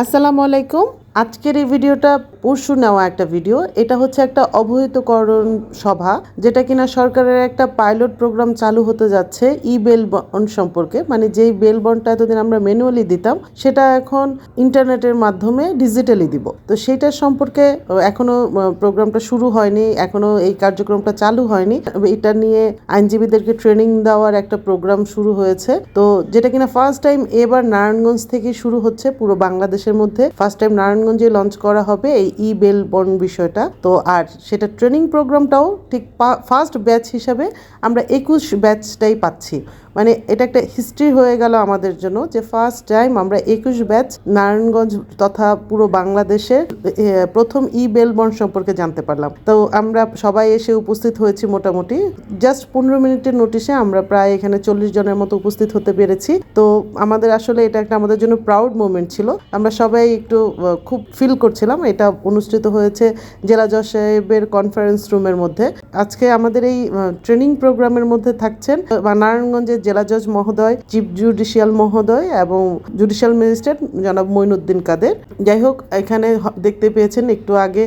আসসালামু আলাইকুম। আজকের এই ভিডিওটা পরশু নেওয়া একটা ভিডিও। এটা হচ্ছে একটা অবহিতকরণ সভা, যেটা কিনা সরকারের একটা পাইলট প্রোগ্রাম চালু হতে যাচ্ছে ই বেল বন্ড সম্পর্কে। মানে যেই বেল বন্ডটা এতদিন আমরা ম্যানুয়ালি দিতাম, সেটা এখন ইন্টারনেটের মাধ্যমে ডিজিটালি দিব। তো সেইটার সম্পর্কে এখনও প্রোগ্রামটা শুরু হয়নি, এখনও এই কার্যক্রমটা চালু হয়নি। এটা নিয়ে আইনজীবীদেরকে ট্রেনিং দেওয়ার একটা প্রোগ্রাম শুরু হয়েছে। তো যেটা কিনা ফার্স্ট টাইম এবার নারায়ণগঞ্জ থেকে শুরু হচ্ছে পুরো বাংলাদেশের মধ্যে। ফার্স্ট টাইম নারায়ণগঞ্জে লঞ্চ করা হবে এই ই বেল বন্ড বিষয়টা। তো আর সেটা ট্রেনিং প্রোগ্রামটাও ঠিক ফার্স্ট ব্যাচ হিসাবে আমরা একুশ ব্যাচটাই পাচ্ছি। মানে এটা একটা হিস্ট্রি হয়ে গেল আমাদের জন্য যে ফার্স্ট টাইম আমরা একুশ ব্যাচ নারায়ণগঞ্জ তথা পুরো বাংলাদেশে এ, প্রথম ই বেল বন্ড সম্পর্কে জানতে পারলাম। তো আমরা সবাই এসে উপস্থিত হয়েছি মোটামুটি। জাস্ট পনেরো মিনিটের নোটিশে আমরা প্রায় এখানে চল্লিশ জনের মতো উপস্থিত হতে পেরেছি। তো আমাদের আসলে এটা একটা আমাদের জন্য প্রাউড মোমেন্ট ছিল। আমরা সবাই একটু খুব ফিল করছিলাম। এটা অনুষ্ঠিত হয়েছে জেলা জজ সাহেবের কনফারেন্স রুমের মধ্যে। আজকে আমাদের এই ট্রেনিং প্রোগ্রামের মধ্যে থাকছেন নারায়ণগঞ্জের জেলা জজ মহোদয় চিফ জুডিশিয়াল মহোদয় এবং জুডিশিয়াল ম্যাজিস্ট্রেট জনাব মইনুদ্দিন কাদের। যাই হোক, এখানে দেখতে পেয়েছেন, একটু আগে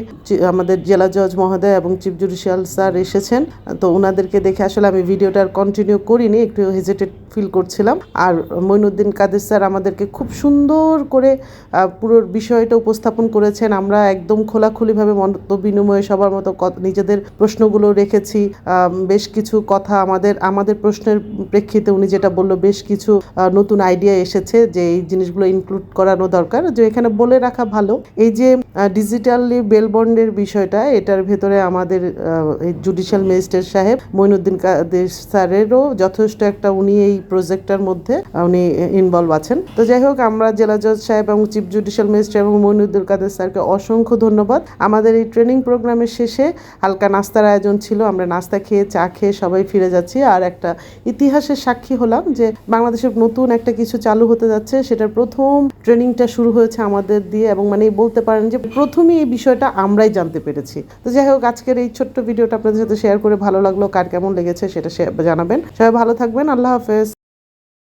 আমাদের জেলা জজ মহোদয় এবং চিফ জুডিশিয়াল স্যার এসেছেন। তো ওনাদেরকে দেখে আসলে আমি ভিডিওটা কন্টিনিউ করিনি, একটু হেজিটেড ফিল করছিলাম। আর মইনুদ্দিন কাদের স্যার আমাদেরকে খুব সুন্দর করে পুরো বিষয়টা উপস্থাপন করেছেন, আমরা একদম খোলাখুলিভাবে মত বিনিময়ে সবার মতো নিজেদের প্রশ্নগুলো রেখেছি। বেশ কিছু কথা আমাদের আমাদের প্রশ্নের প্রেক্ষিতে উনি যেটা বলল, বেশ কিছু নতুন আইডিয়া এসেছে যে এই জিনিসগুলো ইনক্লুড করানো দরকার, যে এখানে বলে রাখা ভালো। এই যে ডিজিটালি বেলবন্ডের বিষয়টা, এটার ভেতরে আমাদের জুডিশিয়াল ম্যাজিস্ট্রেট সাহেব মইনুদ্দিন কাদের স্যারেরও যথেষ্ট একটা উনি এই প্রজেক্টটার মধ্যে উনি ইনভলভ আছেন। তো যাই হোক, আমরা জেলা জজ সাহেব এবং চিফ জুডিশিয়াল ম্যাজিস্ট্রেট এবং মইনুদ্দিন কাদের স্যারকে অসংখ্য ধন্যবাদ। আমাদের এই ট্রেনিং প্রোগ্রামের শেষে হালকা নাস্তার আয়োজন ছিল। আমরা নাস্তা খেয়ে, চা খেয়ে সবাই ফিরে যাচ্ছি। আর একটা ইতিহাসের সাক্ষী হলাম যে বাংলাদেশের নতুন একটা কিছু চালু হতে যাচ্ছে। সেটার প্রথম ট্রেনিংটা শুরু হয়েছে আমাদের দিয়ে এবং মানে বলতে পারেন যে প্রথমেই এই বিষয়টা আমরাই জানতে পেরেছি। তো যাই হোক, আজকের এই ছোট্ট ভিডিওটা আপনাদের সাথে শেয়ার করে ভালো লাগল, কার কেমন লেগেছে সেটা জানাবেন। সবাই ভালো থাকবেন। আল্লাহ হাফেজ।